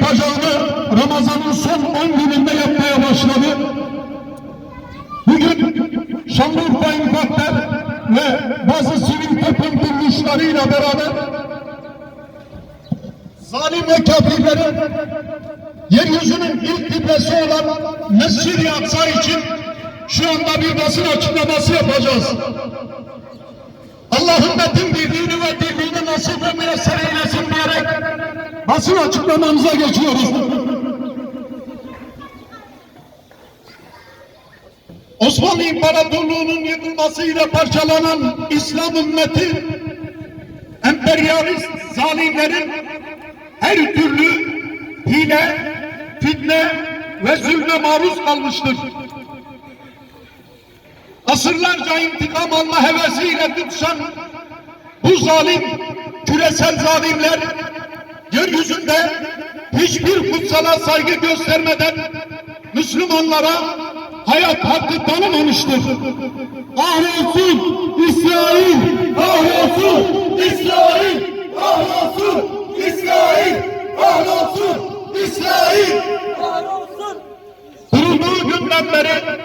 yapacağını Ramazan'ın son 10 gününde yapmaya başladı. Bugün Şanlıurfa İmpakter ve bazı sivil toplum kuruluşlarıyla beraber zalim ve kafirlerin yeryüzünün ilk kitlesi olan Mescid-i Aksa için şu anda bir basın açıklaması yapacağız. Allah'ın metin birliğini ve dirliğini nasip ve müyesser eylesin diyerek basın açıklamamıza geçiyoruz. Osmanlı İmparatorluğu'nun yıkılmasıyla parçalanan İslam ümmeti emperyalist zalimlerin her türlü hile, fitne ve zulme maruz kalmıştır. Asırlarca intikam alma hevesiyle tutuşan bu zalim, küresel zalimler yeryüzünde hiçbir kutsala saygı göstermeden Müslümanlara hayat hakkı tanımamıştır. Kahrolsun İsrail! Kahrolsun İsrail! Kahrolsun İsrail! Kahrolsun İsrail! Kurulduğu günden beri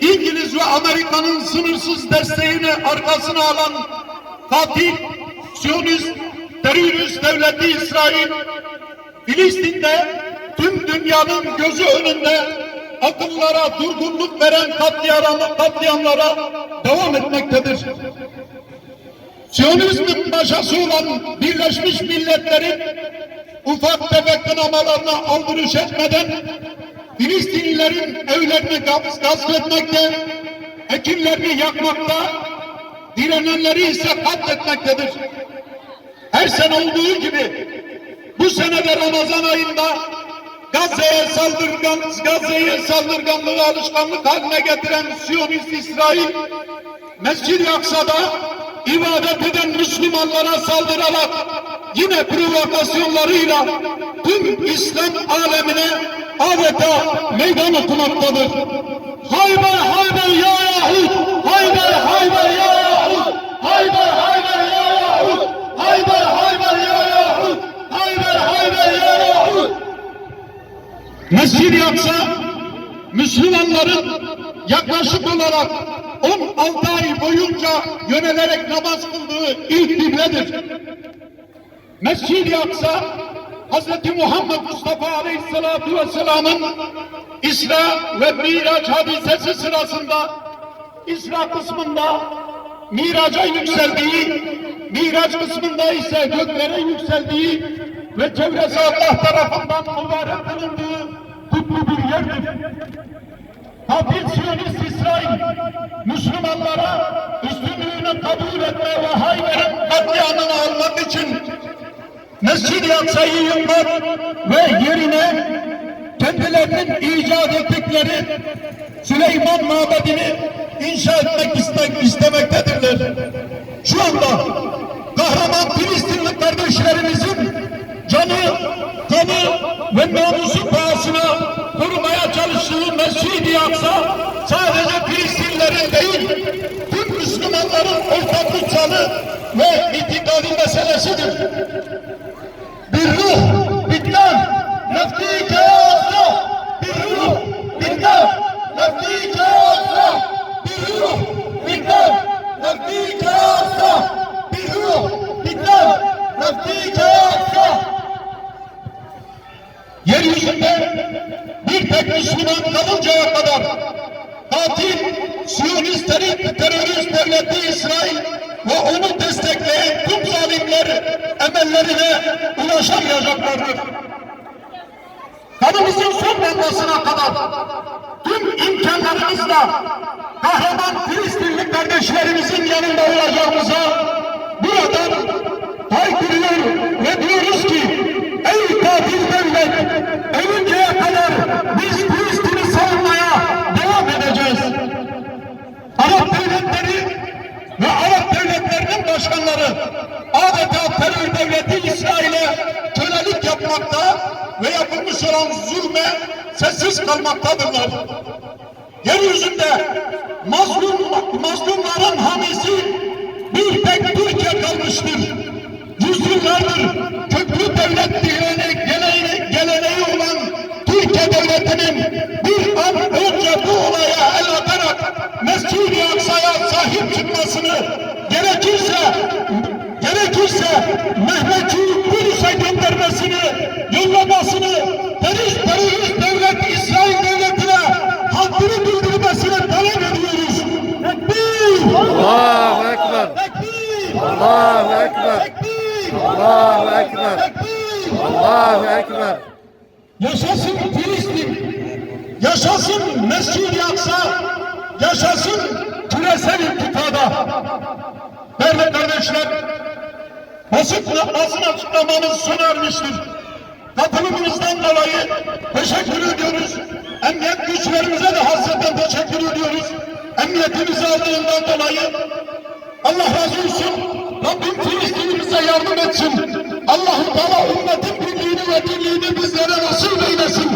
İngiliz ve Amerika'nın sınırsız desteğini arkasına alan katil, Siyonist, terörist devleti İsrail, Filistin'de tüm dünyanın gözü önünde akıllara durgunluk veren katliamlara, katliamlara devam etmektedir. Siyonizmin başası olan Birleşmiş Milletler'in ufak tefek kınamalarına aldırış etmeden Filistinlilerin evlerini gasp etmekte, ekinlerini yakmakta, direnenleri ise katletmektedir. Her sene olduğu gibi bu sene de Ramazan ayında Gazze'ye saldırgan, Gazze'ye saldırganlığı alışkanlık haline getiren Siyonist İsrail, Mescid-i Aksa'da ibadet eden Müslümanlara saldırarak yine provokasyonlarıyla tüm İslam alemine adeta meydan okumaktadır. Hayber Hayber ya Yahud! Hayber Müslümanların yaklaşık olarak 16 ay boyunca yönelerek namaz kıldığı ilk kibledir. Mescid-i Aksa Hz. Muhammed Mustafa Aleyhisselatü Vesselam'ın İsra ve Miraç hadisesi sırasında İsra kısmında Miraç'a yükseldiği, Miraç kısmında ise göklere yükseldiği ve çevresi Allah tarafından mübarek kılındığı kutlu bir yerdir. Kafir Siyonist İsrail Müslümanlara üstünlüğünü kabul etme ve Hayber'in katliamını almak için Mescid-i Aksa'yı yıkmak ve yerine kendilerinin icat ettikleri Süleyman Mabedi'ni inşa etmek istek, istemektedirler. Şu anda kahraman Filistinli kardeşlerimizin canı, kanı ve namusu pahasına korumaya çalıştığı Mescid-i Aksa sadece Filistinlilerin değil, tüm Müslümanların ortak kutsalı ve itikadi meselesidir. Bir ruh, bittan, nefti kâsa, bir ruh, bittan, nefti kâsa, bir ruh, bittan, nefti kâsa, bir ruh, bittan, nefti kâsa. Yeryüzünde bir tek Müslüman kalıncaya kadar katil, Siyonist terör- terörist devleti İsrail ve onu destekleyen tüm zalimler emellerine ulaşamayacaklardır. Kanımızın son damlasına kadar tüm imkanlarımızla kahraman Filistinli kardeşlerimizin yanında olacağımıza buradan haykırıyor ve diyoruz ki ey katil devlet başkanları adeta terör devleti İsrail'e kölelik yapmakta ve yapılmış olan zulme sessiz kalmaktadırlar. Yeryüzünde mazlum, mazlumların hamisi bir tek Türkiye kalmıştır. Yüzyıllardır köklü devlet geleneği, Allahu Ekber. Allahu Ekber. Allahu Ekber. Yaşasın Filistin! Yaşasın Mescid-i Aksa! Yaşasın küresel intifada! Değerli kardeşler, basın, basın açıklamamız sona ermiştir. Katılımınızdan dolayı teşekkür ediyoruz. Emniyet güçlerimize de hasreten teşekkür ediyoruz. Emniyetimizi aldığından dolayı Allah razı olsun. Rabbim Filistin'imize yardım etsin. Allahu Teala ümmetin birliğini ve dirliğini bizlere nasip eylesin.